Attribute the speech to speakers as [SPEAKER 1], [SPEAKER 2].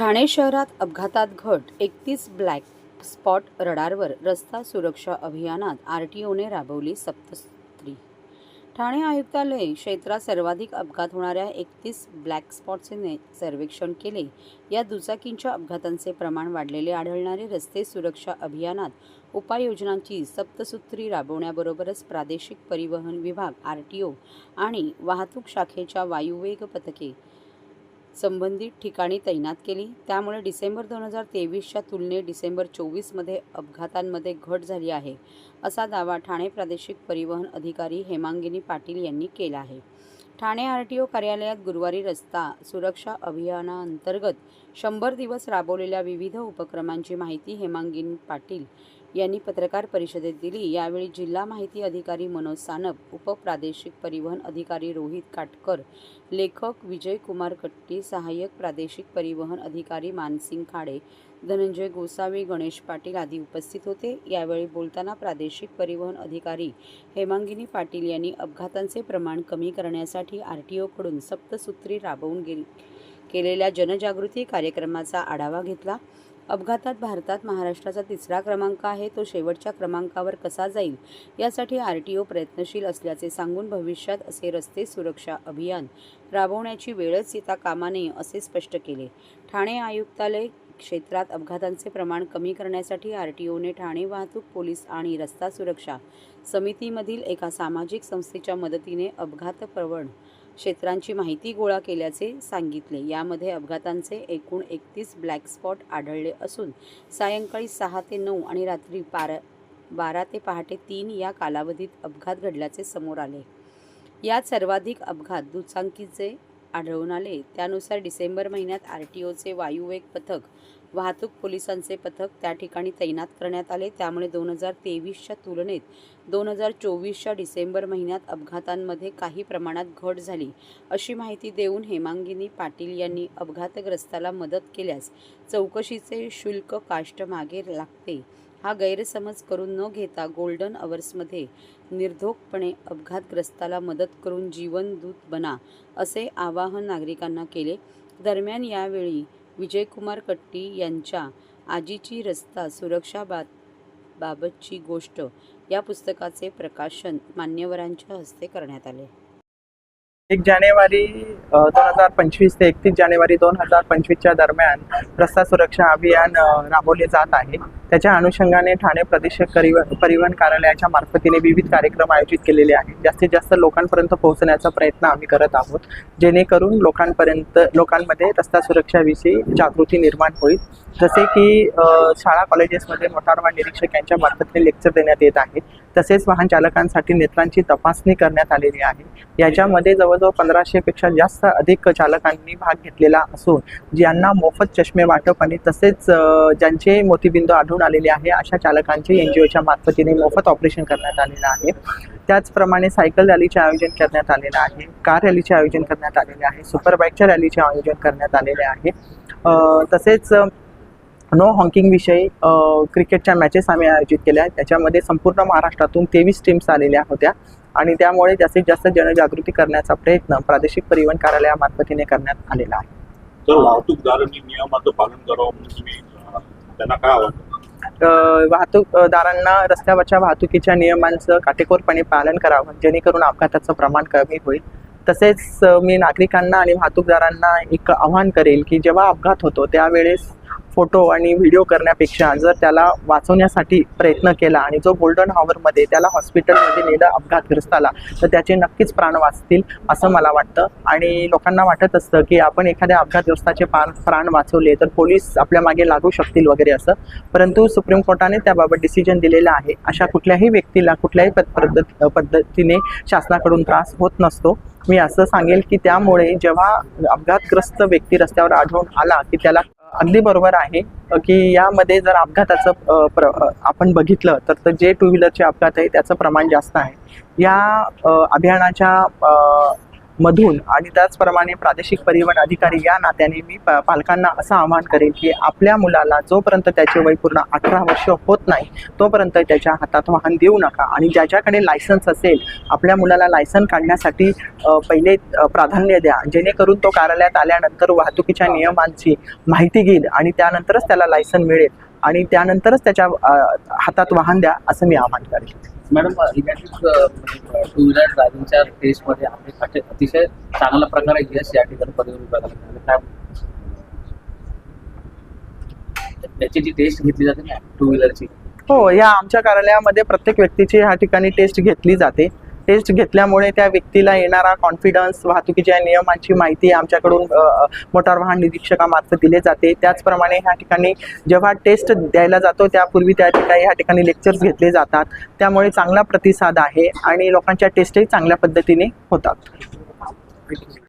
[SPEAKER 1] ठाणे शहरात अपघातात घट एकतीस ब्लॅक स्पॉट रडारवर रस्ता सुरक्षा अभियानात आर टी ओने राबवली सप्तस्त्री. ठाणे आयुक्तालय क्षेत्रात सर्वाधिक अपघात होणाऱ्या एकतीस ब्लॅक स्पॉटचे सर्वेक्षण केले. या दुचाकींच्या अपघातांचे प्रमाण वाढलेले आढळणारे रस्ते सुरक्षा अभियानात उपाययोजनांची सप्तसूत्री राबवण्याबरोबरच प्रादेशिक परिवहन विभाग आर टी ओ आणि वाहतूक शाखेच्या वायुवेग पथके संबंधित ठिकाणी तैनात केली. त्यामुळे डिसेंबर दोन हजार तेवीसच्या तुलनेत डिसेंबर चोवीसमध्ये अपघातांमध्ये घट झाली आहे असा दावा ठाणे प्रादेशिक परिवहन अधिकारी हेमांगिनी पाटील यांनी केला आहे. ठाणे आर टी ओ कार्यालयात गुरुवारी रस्ता सुरक्षा अभियानाअंतर्गत शंभर दिवस राबवलेल्या विविध उपक्रमांची माहिती हेमांगिनी पाटील यांनी पत्रकार परिषदेत दिली. यावेळी जिल्हा माहिती अधिकारी मनोज सानप उपप्रादेशिक परिवहन अधिकारी रोहित काटकर लेखक विजय कुमार कट्टी सहाय्यक प्रादेशिक परिवहन अधिकारी मानसिंग खाडे धनंजय गोसावी गणेश पाटील आदी उपस्थित होते. यावेळी बोलताना प्रादेशिक परिवहन अधिकारी हेमांगिनी पाटील यांनी अपघातांचे प्रमाण कमी करण्यासाठी आर टी ओकडून सप्तसूत्री राबवून गेली केलेल्या जनजागृती कार्यक्रमाचा आढावा घेतला. अपघातात भारतात महाराष्ट्राचा तिसरा क्रमांक आहे. तो शेवटच्या क्रमांकावर कसा जाईल? यासाठी आर टी ओ प्रयत्नशील असल्याचे सांगून भविष्यात असे रस्ते सुरक्षा अभियान राबवण्याची वेळच येता कामा नये असे स्पष्ट केले. ठाणे आयुक्तालय क्षेत्रात अपघातांचे प्रमाण कमी करण्यासाठी आर टी ओने ठाणे वाहतूक पोलीस आणि रस्ता सुरक्षा समितीमधील एका सामाजिक संस्थेच्या मदतीने अपघात प्रवण क्षेत्रांची माहिती गोळा केल्याचे सांगितले. यामध्ये अपघातांचे एकूण एकतीस ब्लॅक स्पॉट आढळले असून सायंकाळी सहा ते नऊ आणि रात्री बारा बारा ते पहाटे तीन या कालावधीत अपघात घडल्याचे समोर आले. यात सर्वाधिक अपघात दुचाकीचे आढळून आले. त्यानुसार डिसेंबर महिन्यात आर टी ओचे वायुवेग पथक वाहतूक पोलिसांचे पथक त्या ठिकाणी तैनात करण्यात आले. त्यामुळे दोन हजार तेवीसच्या तुलनेत दोन हजार चोवीसच्या डिसेंबर महिन्यात अपघातांमध्ये काही प्रमाणात घट झाली. अशी माहिती देऊन हेमांगिनी पाटील यांनी अपघातग्रस्ताला मदत केल्यास चौकशीचे शुल्क काष्ट मागे लागते. हा गैरसमज करून न घेता गोल्डन अवर्समध्ये निर्धोकपणे अपघातग्रस्ताला मदत करून जीवनदूत बना असे आवाहन नागरिकांना केले. दरम्यान यावेळी विजयकुमार कट्टी यांच्या आजीची रस्ता सुरक्षा बा बाबतची गोष्ट या पुस्तकाचे प्रकाशन मान्यवरांच्या हस्ते करण्यात आले.
[SPEAKER 2] एक जानेवारी दोन हजार पंचवीस ते एकतीस जानेवारी दोन हजार पंचवीसच्या दरम्यान रस्ता सुरक्षा अभियान राबवले जात आहे. त्याच्या अनुषंगाने ठाणे प्रादेशिक परिवहन परिवहन कार्यालयाच्या मार्फतीने विविध कार्यक्रम आयोजित केलेले आहेत. जास्तीत जास्त लोकांपर्यंत पोहोचण्याचा प्रयत्न आम्ही करत आहोत. जेणेकरून लोकांपर्यंत लोकांमध्ये रस्ता सुरक्षाविषयी जागृती निर्माण होईल. जसे की शाळा कॉलेजेसमध्ये मोटार वाहन निरीक्षक यांच्या मार्फतीने लेक्चर देण्यात येत आहे. तसेच वाहन चालकांसाठी नेत्रांची तपासणी करण्यात आलेली आहे. याच्यामध्ये जवळजवळ पंधराशेपेक्षा जास्त अधिक चालकांनी भाग घेतलेला असून ज्यांना मोफत चष्मे वाटप आणि तसेच ज्यांचे मोतीबिंदू आढळून आलेले आहे. अशा चालकांचे एन जी ओच्या मार्फतीने मोफत ऑपरेशन करण्यात आलेलं आहे. त्याचप्रमाणे सायकल रॅलीचे आयोजन करण्यात आलेलं आहे. कार रॅलीचे आयोजन करण्यात आलेले आहे. सुपर बाईकच्या रॅलीचे आयोजन करण्यात आलेले आहे. तसेच नो हॉकिंग विषयी क्रिकेटच्या मॅचेस आम्ही आयोजित केल्या त्याच्यामध्ये संपूर्ण महाराष्ट्रातून तेवीस टीम्स आलेल्या होत्या. आणि त्यामुळे जास्तीत जास्त जनजागृती करण्याचा प्रयत्न प्रादेशिक परिवहन कार्यालयामार्फतीने करण्यात आलेला आहे.
[SPEAKER 3] तर वाहतूकदारांनी नियमाचं पालन करावं म्हणून तुम्ही त्यांना काय
[SPEAKER 2] आवडतं वाहतूकदारांना रस्त्यावरच्या वाहतुकीच्या नियमांचं काटेकोरपणे पालन करावं जेणेकरून अपघाताचं प्रमाण कमी होईल. तसेच मी नागरिकांना आणि वाहतूकदारांना एक आव्हान करेल की जेव्हा अपघात होतो त्यावेळेस फोटो आणि व्हिडिओ करण्यापेक्षा जर त्याला वाचवण्यासाठी प्रयत्न केला आणि जो गोल्डन हॉवरमध्ये त्याला हॉस्पिटलमध्ये नेलं अपघातग्रस्ताला तर त्याचे नक्कीच प्राण वाचतील असं मला वाटतं. आणि लोकांना वाटत असतं की आपण एखाद्या अपघातग्रस्ताचे प्राण प्राण वाचवले तर पोलीस आपल्या मागे लागू शकतील वगैरे असं. परंतु सुप्रीम कोर्टाने त्याबाबत डिसिजन दिलेलं आहे. अशा कुठल्याही व्यक्तीला कुठल्याही पद- पद्धत पद्धतीने शासनाकडून त्रास होत नसतो. मी असं सांगेल की त्यामुळे जेव्हा अपघातग्रस्त व्यक्ती रस्त्यावर आढळून आला की त्याला अगदी बरोबर आहे की यामध्ये जर अपघाताचं प्र आपण बघितलं तर जे टू व्हीलरचे अपघात आहे त्याचं प्रमाण जास्त आहे. या अभियानाच्या मधून आणि त्याचप्रमाणे प्रादेशिक परिवहन अधिकारी या नात्याने मी पालकांना असं आवाहन करेन की आपल्या मुलाला जोपर्यंत त्याचे वय पूर्ण अठरा वर्ष होत नाही तोपर्यंत त्याच्या हातात वाहन देऊ नका. आणि ज्याच्याकडे लायसन्स असेल आपल्या मुलाला लायसन काढण्यासाठी पहिले प्राधान्य द्या. जेणेकरून तो कार्यालयात आल्यानंतर वाहतुकीच्या नियमांची माहिती घेईल आणि त्यानंतरच त्याला लायसन मिळेल. आणि त्यानंतरच त्याच्या हातात वाहन द्या असं मी आवाहन करेन.
[SPEAKER 4] मॅडम इलेक्ट्रिक टू व्हीलर ड्रायव्हिंगच्या टेस्टमध्ये आपले अतिशय चांगल्या प्रकारे यश या ठिकाणी परिवहन विभागाला काय त्याची जी टेस्ट घेतली जाते ना टू व्हीलरची
[SPEAKER 2] हो या आमच्या कार्यालयामध्ये प्रत्येक व्यक्तीची ह्या ठिकाणी टेस्ट घेतली जाते. टेस्ट घेतल्यामुळे त्या व्यक्तीला येणारा कॉन्फिडन्स वाहतुकीच्या नियमांची माहिती आमच्याकडून मोटार वाहन निरीक्षकामार्फत दिले जाते. त्याचप्रमाणे ह्या ठिकाणी जेव्हा टेस्ट द्यायला जातो त्यापूर्वी त्या ठिकाणी ह्या ठिकाणी लेक्चर्स घेतले जातात. त्यामुळे चांगला प्रतिसाद आहे आणि लोकांच्या टेस्टही चांगल्या पद्धतीने होतात.